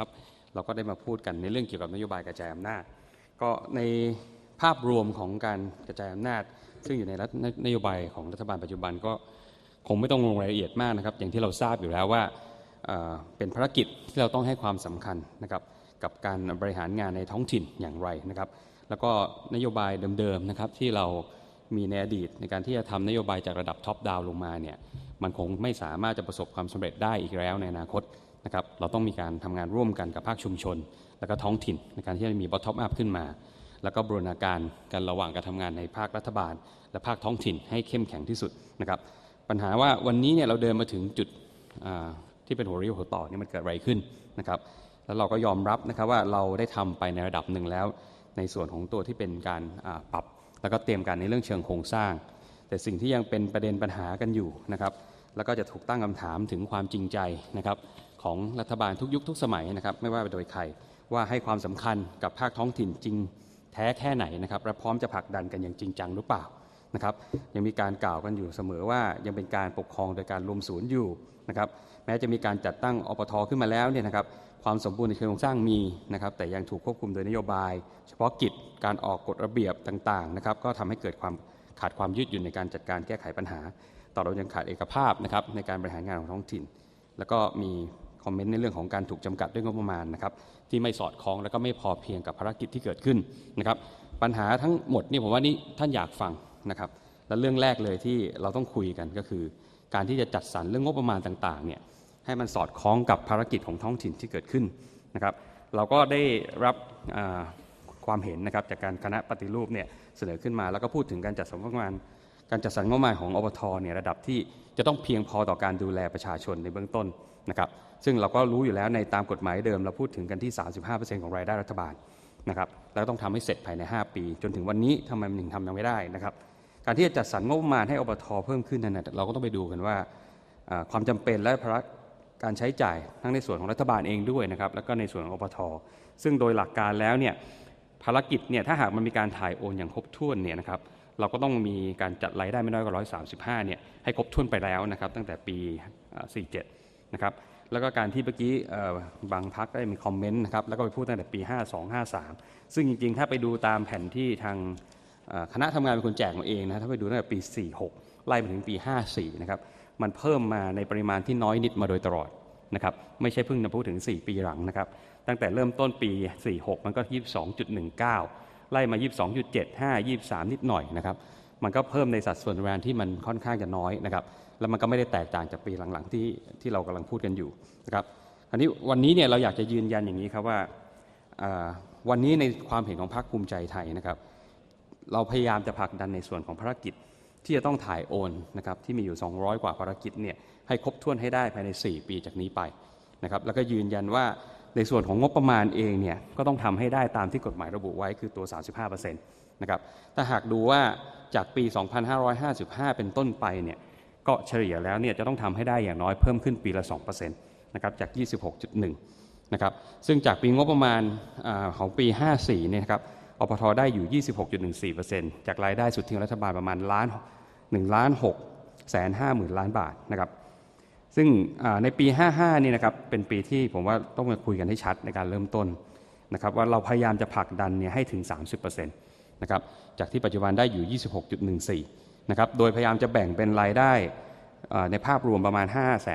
นะครับ เราก็ได้มาพูดกันในเรื่องเกี่ยวกับนโยบายกระจายอำนาจ ก็ในภาพรวมของการกระจายอำนาจ ซึ่งอยู่ในรัฐนโยบายของรัฐบาลปัจจุบันก็คงไม่ต้องลงรายละเอียดมากนะครับ อย่างที่เราทราบอยู่แล้วว่าเอ่อเป็นภารกิจที่เราต้องให้ความสำคัญนะครับกับการบริหารงานในท้องถิ่นอย่างไรนะครับ แล้วก็นโยบายเดิมๆนะครับที่เรามีในอดีตในการที่จะทำนโยบายจากระดับท็อปดาวลงมาเนี่ยมันคงไม่สามารถจะประสบความสำเร็จได้อีกแล้วในอนาคต นะครับเราต้องมีการทำงานร่วมกันกับภาคชุมชน แล้วก็ท้องถิ่นในการที่จะมีบอททอปอัพขึ้นมา แล้วก็บรูรณาการกันระหว่างการทำงานในภาครัฐบาล และภาคท้องถิ่นให้เข้มแข็งที่สุดนะครับปัญหาว่าวันนี้เนี่ยเราเดินมาถึงจุดที่เป็นหัวเรียวหัวต่อนี่มันเกิดอะไรขึ้นนะครับแล้วเราก็ยอมรับนะครับว่าเราได้ทำไปในระดับหนึ่งแล้ว ในส่วนของตัวที่เป็นการปรับ แล้วก็เตรียมการในเรื่องเชิงโครงสร้าง แต่สิ่งที่ยังเป็นประเด็นปัญหากันอยู่นะครับแล้วก็จะถูกตั้งคำถามถึงความจริงใจนะครับ ของรัฐบาลทุกยุคทุกสมัยนะครับ ไม่ว่าโดยใครว่าให้ความสำคัญกับภาคท้องถิ่นจริงแท้แค่ไหนนะครับและพร้อมจะผลักดันกันอย่างจริงจังหรือเปล่านะครับ ยังมีการกล่าวกันอยู่เสมอว่ายังเป็นการปกครองโดยการรวมศูนย์อยู่นะครับ แม้จะมีการจัดตั้งอปทขึ้นมาแล้วเนี่ยนะครับ ความสมบูรณ์ในเชิงโครงสร้างมีนะครับ แต่ยังถูกควบคุมโดยนโยบาย เฉพาะกิจการออกกฎระเบียบต่างๆนะครับ ก็ทำให้เกิดความขาดความยืดหยุ่นในการจัดการแก้ไขปัญหา ต่อเรายังขาดเอกภาพนะครับในการบริหารงานของท้องถิ่น แล้วก็มี คอมเมนต์ในเรื่องของการถูกจำกัดด้วยงบประมาณนะครับที่ไม่สอดคล้องแล้วก็ไม่พอเพียงกับภารกิจที่เกิดขึ้นนะครับปัญหาทั้งหมดนี่ผมว่านี่ท่านอยากฟังนะครับและเรื่องแรกเลยที่เราต้องคุยกันก็คือ การที่จะจัดสรรเรื่องงบประมาณต่างๆเนี่ยให้มันสอดคล้องกับภารกิจของท้องถิ่นที่เกิดขึ้นนะครับเราก็ได้รับความเห็นนะครับจากการคณะปฏิรูปเนี่ยเสนอขึ้นมาแล้วก็พูดถึงการจัดสรรงบประมาณ การจัดสรรงบประมาณของอบทเนี่ยระดับที่จะต้องเพียงพอต่อการดูแลประชาชนในเบื้องต้นนะครับซึ่งเราก็รู้อยู่แล้วในตามกฎหมายเดิมเราพูดถึงกันที่ 35%ของรายได้รัฐบาลนะครับแล้วต้องทำให้เสร็จภายใน 5 ปี จนถึงวันนี้ทำไมมันถึงทำยังไม่ได้นะครับการที่จะจัดสรรงบประมาณให้อบทเพิ่มขึ้นนั้นเราก็ต้องไปดูกันว่าความจำเป็นและภาระการใช้จ่ายทั้งในส่วนของรัฐบาลเองด้วยนะครับแล้วก็ในส่วนของอบทซึ่งโดยหลักการแล้วเนี่ยภารกิจเนี่ยถ้าหากมันมีการถ่ายโอนอย่างครบถ้วนเนี่ยนะครับ เราก็ต้องมีการจัดรายได้ไม่น้อยกว่า 135 เนี่ยให้ครบถ้วนไปแล้วนะครับตั้งแต่ปีอ่า47 นะครับแล้วก็การที่เมื่อกี้บางพักได้มีคอมเมนต์นะครับแล้วก็ไปพูดตั้งแต่ปี 52 53 ซึ่งจริงๆ ถ้าไปดูตามแผนที่ทางคณะทำงานเป็นคนแจกมาเองนะถ้าไปดูตั้งแต่ปี 46 ไล่มาถึงปี 54 นะครับมันเพิ่มมาในปริมาณที่น้อยนิดมาโดยตลอดนะครับไม่ใช่เพิ่งมาพูดถึง 4 ปีหลังนะครับตั้งแต่เริ่มต้นปี 46 มันก็ 22.19 ไล่มา 22.75 23 นิดหน่อยนะครับ มันก็เพิ่มในสัดส่วนแรงที่มันค่อนข้างจะน้อยนะครับ แล้วมันก็ไม่ได้แตกต่างจากปีหลังๆที่ที่เรากำลังพูดกันอยู่นะครับ อันนี้วันนี้เนี่ยเราอยากจะยืนยันอย่างนี้ครับว่าวันนี้ในความเห็นของพรรคภูมิใจไทยนะครับ เราพยายามจะผลักดันในส่วนของภารกิจที่จะต้องถ่ายโอนนะครับที่มีอยู่ 200 กว่าภารกิจเนี่ยให้ครบถ้วนให้ได้ภายใน 4 ปีจากนี้ไปนะครับแล้วก็ยืนยันว่า ในส่วนของงบประมาณเองเนี่ยก็ต้องทำให้ได้ตามที่กฎหมายระบุไว้คือตัว 35%นะครับถ้าหากดูว่าจากปี 2555 เป็นต้นไปเนี่ยก็เฉลี่ยแล้วเนี่ยจะต้องทำให้ได้อย่างน้อยเพิ่มขึ้นปีละ2%นะครับจาก 26.1นะครับซึ่งจากปีงบประมาณอของปี 54เนี่ยครับอปทได้อยู่ 26.14%จากรายได้สุทธิของรัฐบาลประมาณล้าน1ล้าน6แสน5หมื่นล้านบาทนะครับ ซึ่งในปี 55 นี่นะครับเป็นปีที่ผมว่าต้องมาคุยกันให้ชัดในการเริ่มต้นนะครับว่าเราพยายามจะผลักดันเนี่ยให้ถึง 30%นะครับจากที่ปัจจุบันได้อยู่ 26.14นะครับโดยพยายามจะแบ่งเป็นรายได้ในภาพรวมประมาณ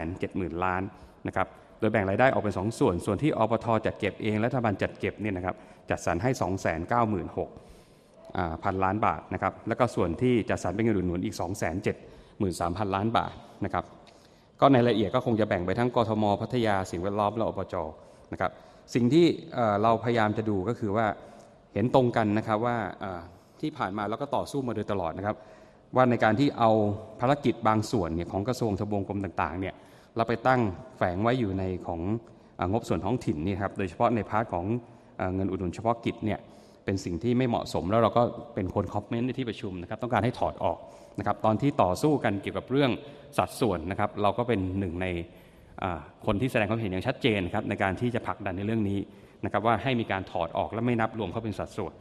570,000 ล้านนะครับโดยแบ่งรายได้ออกเป็น 2 ส่วน ส่วนที่อปทจัดเก็บเองรัฐบาลจัดเก็บเนี่ยนะครับจัดสรรให้ 296,000พันล้านบาทนะครับแล้วก็ส่วนที่จัดสรรเป็นเงินอุดหนุนอีก 2 7 3 0 0 0 ล้านบาทนะครับ ก็ในรายละเอียดก็คงจะแบ่งไปทั้งกทม พัทยาสิ่งแวดล้อมและอบจนะครับสิ่งที่เราพยายามจะดูก็คือว่าเห็นตรงกันนะครับว่าที่ผ่านมาเราก็ต่อสู้มาโดยตลอดนะครับว่าในการที่เอาภารกิจบางส่วนเนี่ยของกระทรวงทบวงกรมต่างๆเนี่ยเราไปตั้งแฝงไว้อยู่ในของงบส่วนท้องถิ่นนี่ครับโดยเฉพาะในพาร์ทของเงินอุดหนุนเฉพาะกิจเนี่ย เป็นสิ่งที่ไม่เหมาะสม แล้วเราก็เป็นคนคอมเมนต์ในที่ประชุมนะครับต้องการให้ถอดออกนะครับตอนที่ต่อสู้กันเกี่ยวกับเรื่องสัดส่วนนะครับเราก็เป็นหนึ่งในคนที่แสดงความเห็นอย่างชัดเจนครับในการที่จะผลักดันในเรื่องนี้นะครับว่าให้มีการถอดออกและไม่นับรวมเข้าเป็นสัดส่วน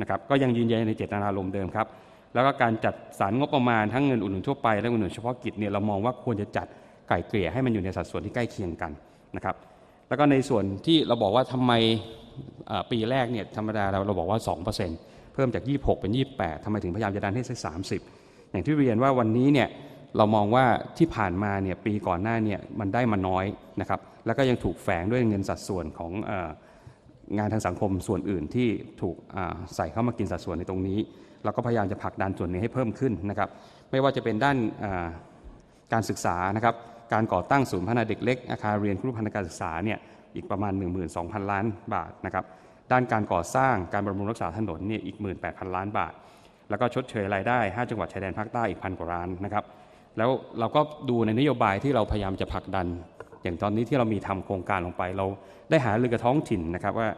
นะครับก็ยังยืนยันในเจตนารมณ์เดิมครับแล้วก็การจัดสรรงบประมาณทั้งเงินอุดหนุนทั่วไปและเงินอุดหนุนเฉพาะกิจเนี่ยเรามองว่าควรจะจัดไก่เกลี่ยให้มันอยู่ในสัดส่วนที่ใกล้เคียงกันนะครับแล้วก็ในส่วนที่เราบอกว่าทำไม ปีแรกเนี่ยธรรมดาเราเราบอกว่า 2%เพิ่มจาก 26 เป็น 28ทำไมถึงพยายามจะดันให้สัก30 อย่างที่เรียนว่าวันนี้เนี่ยเรามองว่าที่ผ่านมาเนี่ยปีก่อนหน้าเนี่ยมันได้มาน้อยนะครับแล้วก็ยังถูกแฝงด้วยเงินสัดส่วนของงานทางสังคมส่วนอื่นที่ถูกใส่เข้ามากินสัดส่วนในตรงนี้ เราก็พยายามจะผลักดันส่วนนี้ให้เพิ่มขึ้นนะครับไม่ว่าจะเป็นด้านการศึกษานะครับการก่อตั้งศูนย์พัฒนาเด็กเล็กอาคารเรียนครูพันธการศึกษาเนี่ย อีกประมาณ 12,000 ล้านบาทนะครับด้านการก่อสร้างการบำรุงรักษาถนนเนี่ยอีก 18,000 ล้านบาท แล้วก็ชดเชยรายได้ 5 จังหวัดชายแดนภาคใต้อีกพันกว่าล้านนะครับแล้วเราก็ดูในนโยบายที่เราพยายามจะผลักดัน อย่างตอนนี้ที่เรามีทำโครงการลงไป เราได้หารือกับท้องถิ่นนะครับว่า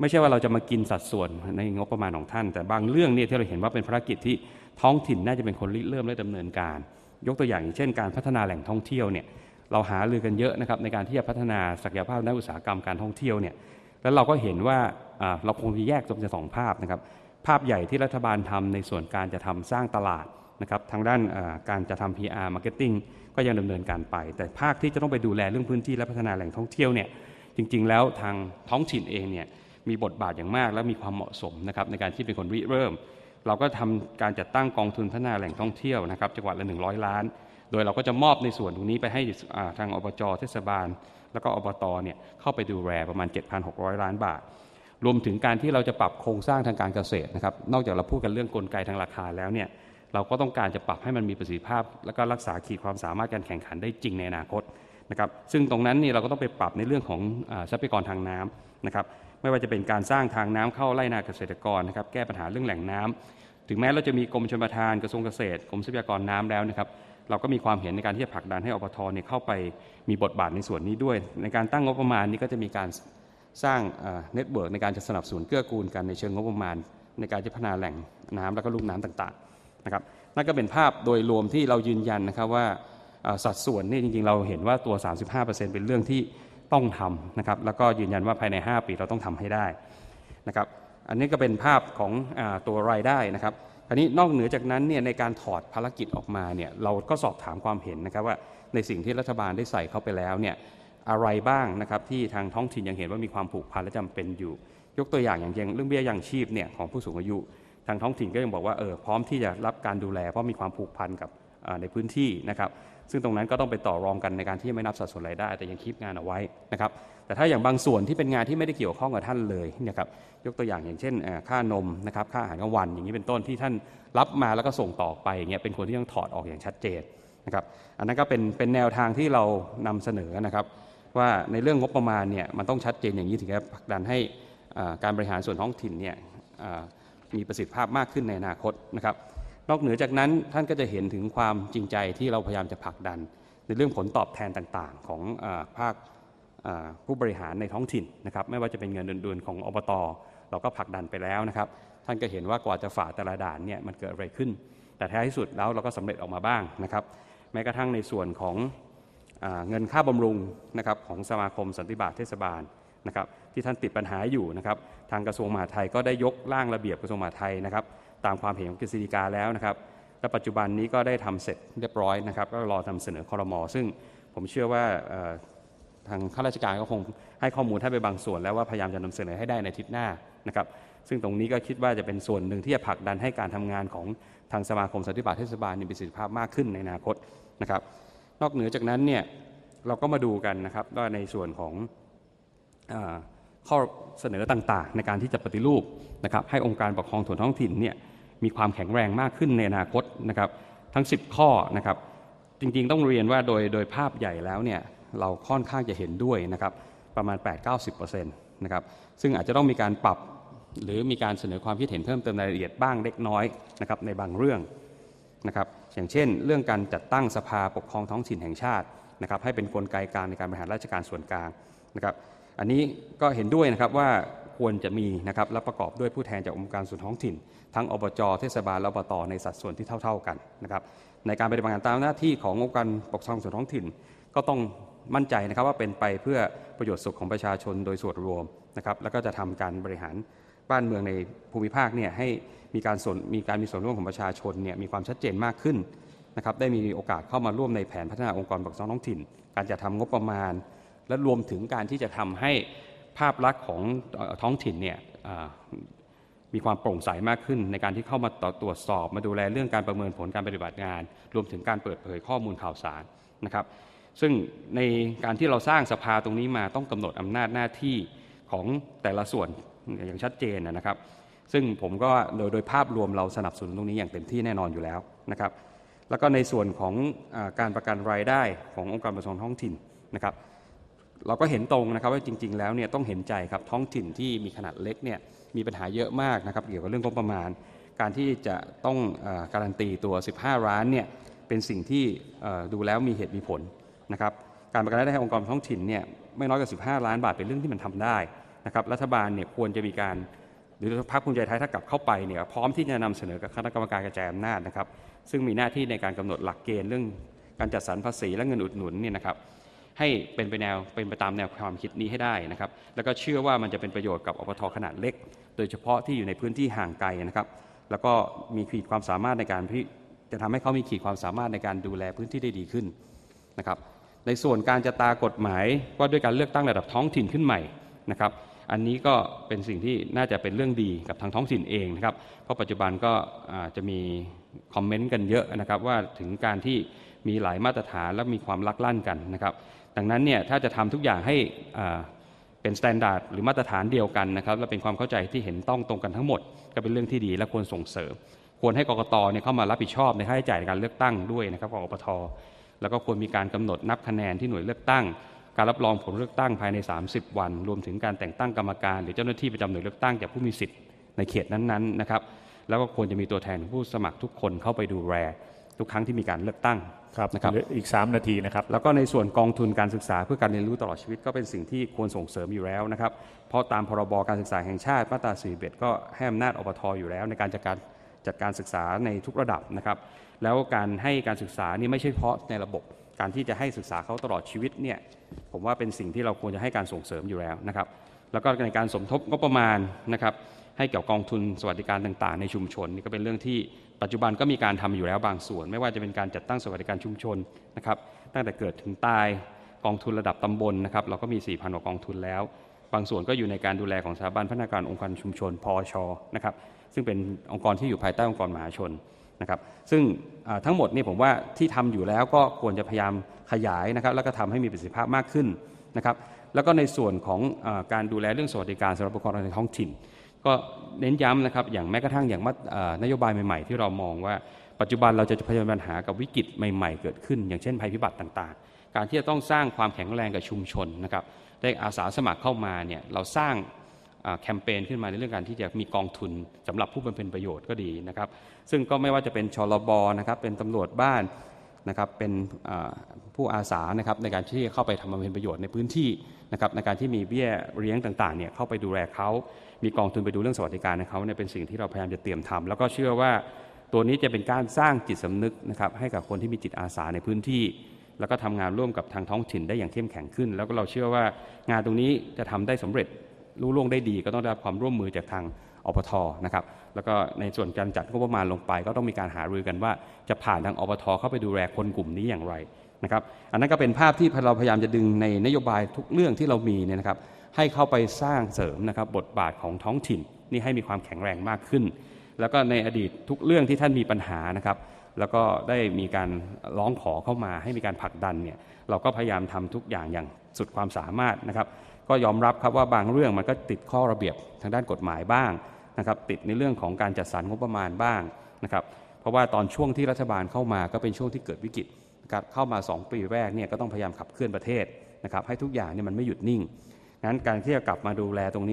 ไม่ใช่ว่าเราจะมากินสัดส่วนในงบประมาณของท่าน แต่บางเรื่องเนี่ยที่เราเห็นว่าเป็นภารกิจที่ท้องถิ่นน่าจะเป็นคนริเริ่มและดำเนินการ ยกตัวอย่างเช่น การพัฒนาแหล่งท่องเที่ยวเนี่ย เราหารือกันเยอะนะครับในการที่จะพัฒนาศักยภาพด้านอุตสาหกรรมการท่องเที่ยวเนี่ยแล้วเราก็เห็นว่าเราคงจะแยกเป็นสองภาพนะครับภาพใหญ่ที่รัฐบาลทำในส่วนการจะทำสร้างตลาดนะครับทางด้านการจะทำ PR Marketing ก็ยังดำเนินการไป แต่ภาคที่จะต้องไปดูแลเรื่องพื้นที่และพัฒนาแหล่งท่องเที่ยวเนี่ยจริงๆ แล้วทางท้องถิ่นเองเนี่ยมีบทบาทอย่างมากและมีความเหมาะสมนะครับในการที่เป็นคนริเริ่ม เราก็ทำการจัดตั้งกองทุนพัฒนาแหล่งท่องเที่ยวนะครับจังหวัดละ100 ล้าน โดยเราก็จะมอบในส่วนตรงนี้ไปให้ทางอบจเทศบาล แล้วก็อบตเนี่ยเข้าไปดูแลประมาณ 7,600 ล้านบาท รวมถึงการที่เราจะปรับโครงสร้างทางการเกษตรนะครับนอกจากเราพูดกันเรื่องกลไกทางราคาแล้วเนี่ยเราก็ต้องการจะปรับให้มันมีประสิทธิภาพ แล้วก็รักษาขีดความสามารถการแข่งขันได้จริงในอนาคตนะครับซึ่งตรงนั้นนี่เราก็ต้องไปปรับในเรื่องของทรัพยากรทางน้ำนะครับไม่ว่าจะเป็นการสร้างทางน้ำเข้าไร่นาเกษตรกรนะครับแก้ปัญหาเรื่องแหล่งน้ำถึงแม้เราจะมีกรมชลประทานกระทรวงเกษตรกรมทรัพยากรน้ำแล้วนะครับ เราก็มีความเห็นในการที่จะผลักดันให้อปทเนี่ยเข้าไปมีบทบาทในส่วนนี้ด้วย ในการตั้งงบประมาณนี้ก็จะมีการสร้างเน็ตเวิร์กในการจะสนับสนุนเกื้อกูลกันในเชิงงบประมาณ ในการจะพัฒนาแหล่งน้ำแล้วก็ลูกน้ำต่างๆนะครับนั่นก็เป็นภาพโดยรวมที่เรายืนยันนะครับว่าสัดส่วนนี่จริงๆ เราเห็นว่าตัว 35%เป็นเรื่องที่ต้องทำนะครับแล้วก็ยืนยันว่าภายใน 5 ปีเราต้องทำให้ได้นะครับอันนี้ก็เป็นภาพของอตัวรายได้นะครับ คราวนี้นอกเหนือจากนั้นเนี่ยในการถอดภารกิจออกมาเนี่ยเราก็สอบถามความเห็นนะครับว่าในสิ่งที่รัฐบาลได้ใส่เข้าไปแล้วเนี่ยอะไรบ้างนะครับที่ทางท้องถิ่นยังเห็นว่ามีความผูกพันและจำเป็นอยู่ ยกตัวอย่างอย่างเช่นเรื่องเบี้ยยังชีพเนี่ยของผู้สูงอายุ ทางท้องถิ่นก็ยังบอกว่าเออพร้อมที่จะรับการดูแลเพราะมีความผูกพันกับ ในพื้นที่นะครับซึ่งตรงนั้นก็ต้องไปต่อรองกันในการที่ไม่นับสัดส่วนรายได้ แต่ยังคีบงานเอาไว้นะครับแต่ถ้าอย่างบางส่วนที่เป็นงานที่ไม่ได้เกี่ยวข้องกับท่านเลยนะครับยกตัวอย่างอย่างเช่น ค่านมนะครับค่าอาหารกลางวันอย่างนี้เป็นต้นที่ท่านรับมาแล้วก็ส่งต่อไปอย่างเงี้ยเป็นคนที่ต้องถอดออกอย่างชัดเจนนะครับอันนั้นก็เป็นเป็นแนวทางที่เรานำเสนอนะครับว่าในเรื่องงบประมาณเนี่ยมันต้องชัดเจนอย่างนี้ถึงจะผลักดันให้การบริหารส่วนท้องถิ่นเนี่ยมีประสิทธิภาพมากขึ้นในอนาคตนะครับ นอกเหนือจากนั้นท่านก็จะเห็นถึงความจริงใจที่เราพยายามจะผลักดัน ในเรื่องผลตอบแทนต่างๆ ของอภาคผู้บริหารในท้องถิ่นนะครับไม่ว่าจะเป็นเงินเดือนของอบตเราก็ผลักดันไปแล้วนะครับ ท่านก็เห็นว่ากว่าจะฝ่าแต่ละด่านเนี่ยมันเกิดอะไรขึ้น แต่ท้ายที่สุดแล้วเราก็สำเร็จออกมาบ้างนะครับ แม้กระทั่งในส่วนของอเงินค่าบำรุงนะครับของสมาคมสันติบาตเทศบาลนะครับที่ท่านติดปัญหาอยู่นะครับทางกระทรวงมหาดไทยก็ได้ยกร่างระเบียบกระทรวงมหาดไทยนะครับ ตามความเห็นของกฤษฎีกาแล้วนะครับและปัจจุบันนี้ก็ได้ทำเสร็จเรียบร้อยนะครับก็รอทำเสนอคอรมอซึ่งผมเชื่อว่าทางข้าราชการก็คงให้ข้อมูลท่านไปบางส่วนแล้วว่าพยายามจะนำเสนอให้ได้ในทิศหน้านะครับซึ่งตรงนี้ก็คิดว่าจะเป็นส่วนหนึ่งที่จะผลักดันให้การทำงานของทางสมาคมสันติบาตเทศบาลมีประสิทธิภาพมากขึ้นในอนาคตนะครับ นอกเหนือจากนั้นเนี่ยเราก็มาดูกันนะครับว่าในส่วนของอข้อเสนอต่างๆ ในการที่จะปฏิรูปนะครับให้องค์การปกครองส่วนท้องถิ่นเนี่ย มีความแข็งแรงมากขึ้นในอนาคตนะครับทั้ง 10 ข้อนะครับจริงๆ ต้องเรียนว่าโดยโดยภาพใหญ่แล้วเนี่ยเราค่อนข้างจะเห็นด้วยนะครับประมาณ 8-90%นะครับซึ่งอาจจะต้องมีการปรับหรือมีการเสนอความคิดเห็นเพิ่มเติมรายละเอียดบ้างเล็กน้อยนะครับในบางเรื่องนะครับอย่างเช่น เรื่องการจัดตั้งสภาปกครองท้องถิ่นแห่งชาตินะครับให้เป็นนกลไกกลางในการบริหารราชการส่วนกลางนะครับอันนี้ก็เห็นด้วยนะครับว่า ควรจะมีนะครับและประกอบด้วยผู้แทนจากองค์การส่วนท้องถิ่น ทั้งอบจเทศบาลและอบตในสัดส่วนที่เท่า ๆกันนะครับในการปฏิบัติงานตามหน้าที่ขององค์การปกครองส่วนท้องถิ่น ก็ต้องมั่นใจนะครับว่าเป็นไปเพื่อประโยชน์สุขของประชาชนโดยส่วนรวมนะครับแล้วก็จะทำการบริหารบ้านเมืองในภูมิภาคเนี่ยให้มีการส่วนมีการมีส่วนร่วมของประชาชนเนี่ยมีความชัดเจนมากขึ้นนะครับได้มีโอกาสเข้ามาร่วมในแผนพัฒนาองค์กรปกครองท้องถิ่น การจัดทำงบประมาณ และรวมถึงการที่จะทำให้ ภาพลักษณ์ของท้องถิ่นเนี่ยมีความโปร่งใสมากขึ้นในการที่เข้ามาตตรวจสอบมาดูแลเรื่องการประเมินผลการปฏิบัติงาน รวมถึงการเปิดเผยข้อมูลข่าวสารนะครับ ซึ่งในการที่เราสร้างสภาตรงนี้มาต้องกำหนดอำนาจหน้าที่ของแต่ละส่วนอย่างชัดเจนนะครับ ซึ่งผมก็โดยโดยภาพรวมเราสนับสนุนตรงนี้อย่างเต็มที่แน่นอนอยู่แล้วนะครับ แล้วก็ในส่วนของอการประกันรายได้ขององค์การปกครองท้องถิ่นนะครับ เราก็เห็นตรงนะครับว่าจริง ๆ แล้วเนี่ยต้องเห็นใจครับท้องถิ่นที่มีขนาดเล็กเนี่ยมีปัญหาเยอะมากนะครับเกี่ยวกับเรื่องงบประมาณ การที่จะต้องอการันตีตัว 15 ร้านเนี่ยเป็นสิ่งที่ดูแล้วมีเหตุมีผลนะครับการประกันรายได้ให้องค์กรท้องถิ่นเนี่ยไม่น้อยกว่า 15 ล้านบาทเป็นเรื่องที่มันทำได้นะครับรัฐบาลเนี่ยควรจะมีการหรือพรรคภูมิใจไทยถ้ากลับเข้าไปเนี่ยพร้อมที่จะนำเสนอกับคณะกรรมการกระจายอำนาจนะครับซึ่งมีหน้าที่ในการกำหนดหลักเกณฑ์เรื่องการจัดสรรภาษีและเงินอุดหนุนเนี่ยนะครับ ให้เป็นไปแนวเป็นไปตามแนวความคิดนี้ให้ได้นะครับ แล้วก็เชื่อว่ามันจะเป็นประโยชน์กับอปทขนาดเล็ก โดยเฉพาะที่อยู่ในพื้นที่ห่างไกลนะครับ แล้วก็มีขีดความสามารถในการที่จะทำให้เขามีขีดความสามารถในการดูแลพื้นที่ได้ดีขึ้นนะครับ ในส่วนการจะตากฎหมายว่าด้วยการเลือกตั้งระดับท้องถิ่นขึ้นใหม่นะครับอันนี้ก็เป็นสิ่งที่น่าจะเป็นเรื่องดีกับทางท้องถิ่นเองนะครับ เพราะปัจจุบันก็จจะมีคอมเมนต์กันเยอะนะครับว่าถึงการที่มีหลายมาตรฐานและมีความลักลั่นกันนะครับ ดังนั้นเนี่ยถ้าจะทำทุกอย่างให้เป็นสแตนดาร์ดหรือมาตรฐานเดียวกันนะครับและเป็นความเข้าใจที่เห็นต้องตรงกันทั้งหมด ก็เป็นเรื่องที่ดีและควรส่งเสริม ควรให้กกตเนี่ยเข้ามารับผิดชอบในค่าใช้จ่ายในการเลือกตั้งด้วยนะครับกกปทแล้วก็ควรมีการกำหนดนับคะแนนที่หน่วยเลือกตั้ง การรับรองผลเลือกตั้งภายใน 30 วัน รวมถึงการแต่งตั้งกรรมการ หรือเจ้าหน้าที่ประจำหน่วยเลือกตั้งจากผู้มีสิทธิ์ในเขตนั้นๆนะครับแล้วก็ควรจะมีตัวแทนผู้สมัครทุกคนเข้าไปดูแล ทุกครั้งที่มีการเลือกตั้งครับนะครับเหลืออีก 3 นาทีนะครับแล้วก็ในส่วนกองทุนการศึกษาเพื่อการเรียนรู้ตลอดชีวิตก็เป็นสิ่งที่ควรส่งเสริมอยู่แล้วนะครับเพราะตามพรบการศึกษาแห่งชาติมาตรา41ก็ให้อำนาจอปทอยู่แล้ว ในการจัดการจัดการศึกษาในทุกระดับนะครับแล้วการให้การศึกษานี่ไม่ใช่เฉพาะในระบบการที่จะให้ศึกษาเขาตลอดชีวิตเนี่ยผมว่าเป็นสิ่งที่เราควรจะให้การส่งเสริมอยู่แล้วนะครับแล้วก็ในการสมทบงบประมาณนะครับให้เกี่ยวกับกองทุนสวัสดิการต่าง ๆ ในชุมชนนี่ก็เป็นเรื่องที่ ปัจจุบันก็มีการทำอยู่แล้วบางส่วน ไม่ว่าจะเป็นการจัดตั้งสวัสดิการชุมชนนะครับตั้งแต่เกิดถึงตายกองทุนระดับตำบลนะครับเราก็มี 4,000กว่ากองทุนแล้ว บางส่วนก็อยู่ในการดูแลของสถาบันพัฒนาการองค์การชุมชนพอชนะครับซึ่งเป็นองค์กรที่อยู่ภายใต้องค์กรมหาชนนะครับซึ่งทั้งหมดนี่ผมว่าที่ทำอยู่แล้วก็ควรจะพยายามขยายนะครับแล้วก็ทำให้มีประสิทธิภาพมากขึ้นนะครับแล้วก็ในส่วนของอการดูแลเรื่องสวัสดิการสำหรับบุคคลในท้องถิ่น ก็เน้นย้ำนะครับอย่างแม้กระทั่งอย่างานโยบายใหม่ ๆ ที่เรามองว่าปัจจุบันเราจะเผชิญปัญหากับวิกฤตใหม่ ๆ เกิดขึ้น อย่างเช่นภัยพิบัติต่างๆ การที่จะต้องสร้างความแข็งแรงกับชุมชนนะครับได้อาสาสมัครเข้ามาเนี่ยเราสร้างแคมเปญขึ้นมาในเรื่องการที่จะมีกองทุนสำหรับผู้บำเพ็ญประโยชน์ก็ดีนะครับ ซึ่งก็ไม่ว่าจะเป็นชลบนะครับเป็นตำรวจบ้านนะครับเป็นผู้อาสานะครับในการที่เข้าไปทำบำเพ็ญประโยชน์ในพื้นที่นะครับในการที่มีเบี้ยเลี้ยงต่างๆเนี่ยเข้าไปดูแลเขา มีกองทุนไปดูเรื่องสวัสดิการให้เขาเนี่ยเป็นสิ่งที่เราพยายามจะเตรียมทำแล้วก็เชื่อว่าตัวนี้จะเป็นการสร้างจิตสำนึกนะครับให้กับคนที่มีจิตอาสาในพื้นที่ แล้วก็ทำงานร่วมกับทางท้องถิ่นได้อย่างเข้มแข็งขึ้น แล้วก็เราเชื่อว่างานตรงนี้จะทำได้สำเร็จรู้ล่วงได้ดีก็ต้องได้รับความร่วมมือจากทางอปทนะครับแล้วก็ในส่วนการจัดงบประมาณลงไป ก็ต้องมีการหารือกันว่าจะผ่านทางอปทเข้าไปดูแลคนกลุ่มนี้อย่างไรนะครับอันนั้นก็เป็นภาพที่เราพยายามจะดึงในนโยบายทุกเรื่องที่เรามีเนี่ยนะครับ ให้เข้าไปสร้างเสริมนะครับบทบาทของท้องถิ่นนี่ให้มีความแข็งแรงมากขึ้น แล้วก็ในอดีตทุกเรื่องที่ท่านมีปัญหานะครับ แล้วก็ได้มีการร้องขอเข้ามา ให้มีการผลักดันเนี่ยเราก็พยายามทำทุกอย่างอย่างสุดความสามารถนะครับ ก็ยอมรับครับว่าบางเรื่องมันก็ติดข้อระเบียบทางด้านกฎหมายบ้างนะครับ ติดในเรื่องของการจัดสรรงบประมาณบ้างนะครับ เพราะว่าตอนช่วงที่รัฐบาลเข้ามาก็เป็นช่วงที่เกิดวิกฤตนะครับเข้ามา 2 ปีแรกเนี่ยก็ต้องพยายามขับเคลื่อนประเทศนะครับ ให้ทุกอย่างเนี่ยมันไม่หยุดนิ่ง งั้นการที่จะกลับมาดูแลตรงนี้